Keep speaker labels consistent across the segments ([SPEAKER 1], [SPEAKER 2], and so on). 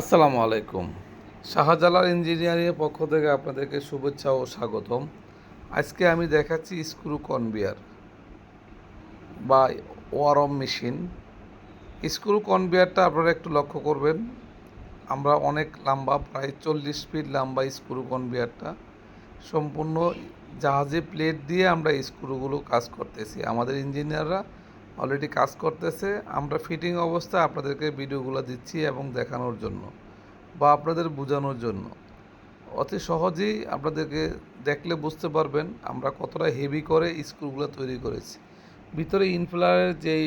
[SPEAKER 1] আসসালামু আলাইকুম। শাহজালাল ইঞ্জিনিয়ারিংয়ের পক্ষ থেকে আপনাদেরকে শুভেচ্ছা ও স্বাগতম। আজকে আমি দেখাচ্ছি স্ক্রু কনভিয়ার বা ওয়ারম মেশিন। স্ক্রু কনভিয়ারটা আপনারা একটু লক্ষ্য করবেন। আমরা অনেক লম্বা, প্রায় চল্লিশ ফিট লম্বা স্ক্রু কনভিয়ারটা সম্পূর্ণ জাহাজে প্লেট দিয়ে আমরা স্ক্রুগুলো কাজ করতেছি। আমাদের ইঞ্জিনিয়াররা অলরেডি কাজ করতেছে। আমরা ফিটিং অবস্থায় আপনাদেরকে ভিডিওগুলো দিচ্ছি এবং দেখানোর জন্য বা আপনাদের বোঝানোর জন্য। অতি সহজেই আপনাদেরকে দেখলে বুঝতে পারবেন আমরা কতটা হেভি করে স্ক্রুগুলো তৈরি করেছি। ভিতরে ইনফ্লারের যেই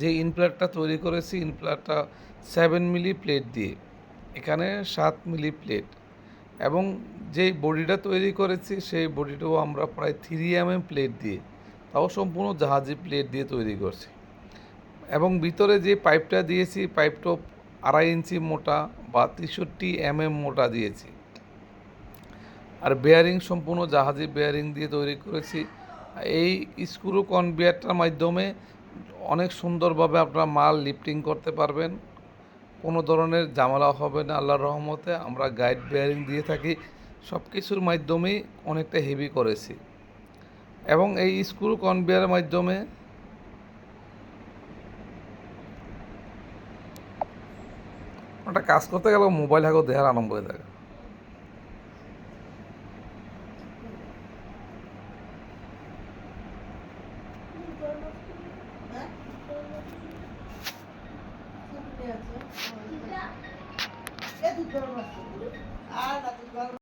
[SPEAKER 1] যে ইনফ্লারটা তৈরি করেছি ইনফ্লারটা সেভেন মিলি প্লেট দিয়ে, এখানে সাত মিলি প্লেট এবং যেই বডিটা তৈরি করেছি, সেই বডিটাও আমরা প্রায় থ্রি এম এম প্লেট দিয়ে তাও সম্পূর্ণ জাহাজি প্লেট দিয়ে তৈরি করছি। এবং ভিতরে যে পাইপটা দিয়েছি, পাইপটা আড়াই ইঞ্চি মোটা বা তেষট্টি এম এম মোটা দিয়েছি। আর বেয়ারিং সম্পূর্ণ জাহাজি বেয়ারিং দিয়ে তৈরি করেছি। এই স্ক্রু কনভিয়ারটার মাধ্যমে অনেক সুন্দরভাবে আপনারা মাল লিফটিং করতে পারবেন। কোনো ধরনের ঝামেলা হবে না, আল্লাহর রহমতে আমরা গাইড বেয়ারিং দিয়ে থাকি। সব কিছুর মাধ্যমেই অনেকটা হেভি করেছি। এবং এই স্ক্রু কনভেয়ারের মাধ্যমে ওটা কাজ করতে গেলে মোবাইল হাগো দেহার আরম্ভ হয়ে থাকে।